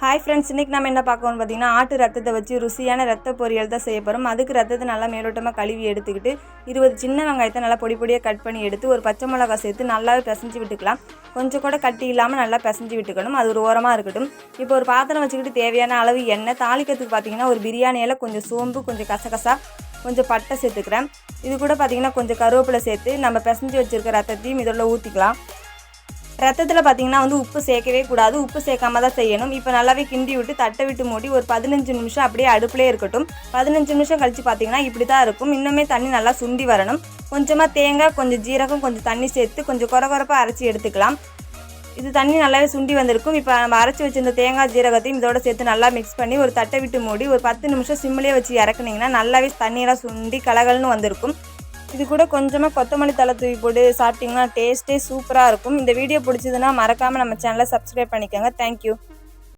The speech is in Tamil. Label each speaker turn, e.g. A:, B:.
A: ஹாய் ஃப்ரெண்ட்ஸ் இன்றைக்கி நம்ம என்ன பார்க்கணும்னு பார்த்தீங்கன்னா ஆட்டு ரத்தத்தை வச்சு ருசியான ரத்த பொரியல் தான் செய்ய போகிறோம் அதுக்கு ரத்தத்தை நல்லா மேலோட்டமாக கழுவி எடுத்துக்கிட்டு இருபது சின்ன வெங்காயத்தை நல்லா பொடி பொடியாக கட் பண்ணி எடுத்து ஒரு பச்சை மிளகாய் சேர்த்து நல்லாவே பிசைஞ்சு விட்டுக்கலாம். கொஞ்சம் கூட கட்டி இல்லாமல் நல்லா பிசைஞ்சு விட்டுக்கணும். அது ஒரு ஓரமாக இருக்கட்டும். இப்போ ஒரு பாத்திரம் வச்சுக்கிட்டு தேவையான அளவு எண்ணெய் தாளிக்கிறதுக்கு பார்த்தீங்கன்னா ஒரு பிரியாணியில் கொஞ்சம் சோம்பு கொஞ்சம் கசகசா கொஞ்சம் பட்டை சேர்த்துக்கிறேன். இது கூட பார்த்தீங்கன்னா கொஞ்சம் கருவேப்பிலை சேர்த்து நம்ம பிசைஞ்சு வச்சுருக்க ரத்தத்தையும் இதோட ஊற்றிக்கலாம் ரத்தத்தில் பார்த்தீங்கன்னா வந்து உப்பு சேர்க்கவே கூடாது. உப்பு சேர்க்காம தான் செய்யணும். இப்போ நல்லாவே கிண்டி விட்டு தட்டை விட்டு மூடி ஒரு பதினஞ்சு நிமிஷம் அப்படியே அடுப்புலேயே இருக்கட்டும். பதினஞ்சு நிமிஷம் கழித்து பார்த்தீங்கன்னா இப்படி தான் இருக்கும். இன்னுமே தண்ணி நல்லா சுண்டி வரணும். கொஞ்சமாக தேங்காய் கொஞ்சம் ஜீரகம் கொஞ்சம் தண்ணி சேர்த்து கொஞ்சம் குறை குறைப்பாக அரைச்சி எடுத்துக்கலாம். இது தண்ணி நல்லாவே சுண்டி வந்திருக்கும். இப்போ நம்ம அரைச்சி வச்சிருந்த தேங்காய் ஜீரகத்தையும் இதோட சேர்த்து நல்லா மிக்ஸ் பண்ணி ஒரு தட்டை விட்டு மூடி ஒரு பத்து நிமிஷம் சிம்மிலே வச்சு இறக்குனீங்கன்னா நல்லாவே தண்ணியெல்லாம் சுண்டி கலகல்னு வந்திருக்கும். இது கூட கொஞ்சமாக கொத்தமல்லி தலை தூவி போட்டு சாப்பிட்டிங்கன்னா டேஸ்ட்டே சூப்பராக இருக்கும். இந்த வீடியோ பிடிச்சதுன்னா மறக்காமல் நம்ம சேனலை சப்ஸ்கிரைப் பண்ணிக்கோங்க. தேங்க்யூ